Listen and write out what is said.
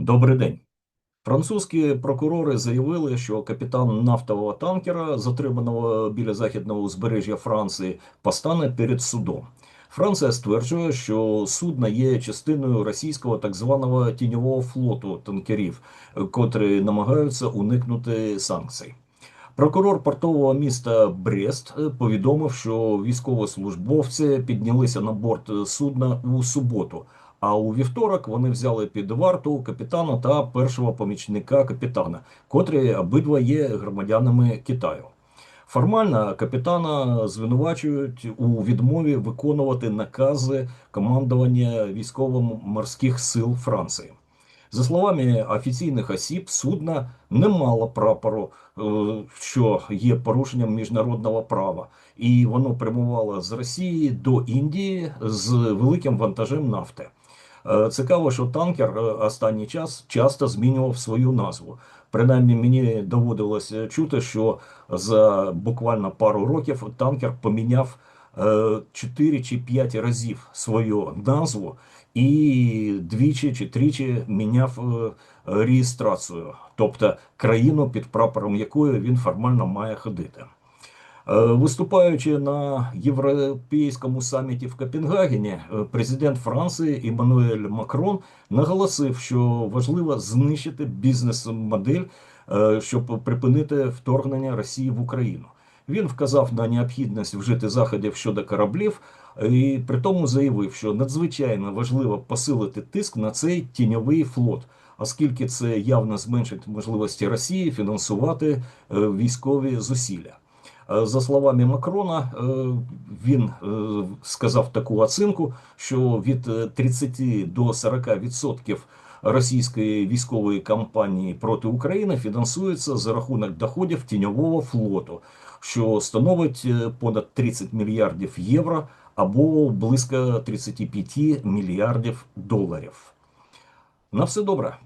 Добрий день. Французькі прокурори заявили, що капітан нафтового танкера, затриманого біля західного узбережжя Франції, постане перед судом. Франція стверджує, що судно є частиною російського так званого тіньового флоту танкерів, котрі намагаються уникнути санкцій. Прокурор портового міста Брест повідомив, що військовослужбовці піднялися на борт судна у суботу. А у вівторок вони взяли під варту капітана та першого помічника капітана, котрі обидва є громадянами Китаю. Формально капітана звинувачують у відмові виконувати накази командування військово-морських сил Франції. За словами офіційних осіб, судна не мало прапору, е, що є порушенням міжнародного права, і воно прямувало з Росії до Індії з великим вантажем нафти. Е, Цікаво, що танкер е, останній час часто змінював свою назву. Принаймні мені доводилось чути, що за буквально пару років танкер поміняв 4 чи 5 разів свою назву і двічі чи тричі міняв е, реєстрацію, тобто країну, під прапором якої він формально має ходити. Е, Виступаючи на європейському саміті в Копенгагені, е, президент Франції Еммануель Макрон наголосив, що важливо знищити бізнес-модель, е, щоб припинити вторгнення Росії в Україну. Він вказав на необхідність вжити заходів щодо кораблів, і при тому заявив, що надзвичайно важливо посилити тиск на цей тіньовий флот, оскільки це явно зменшить можливості Росії фінансувати військові зусилля. Е, За словами Макрона, е, він е, сказав таку оцінку, що від е, 30 до 40% російської військової кампанії проти України фінансується за рахунок доходів тіньового флоту, що становить понад 30 мільярдів євро або близько 35 мільярдів доларів. На все добре.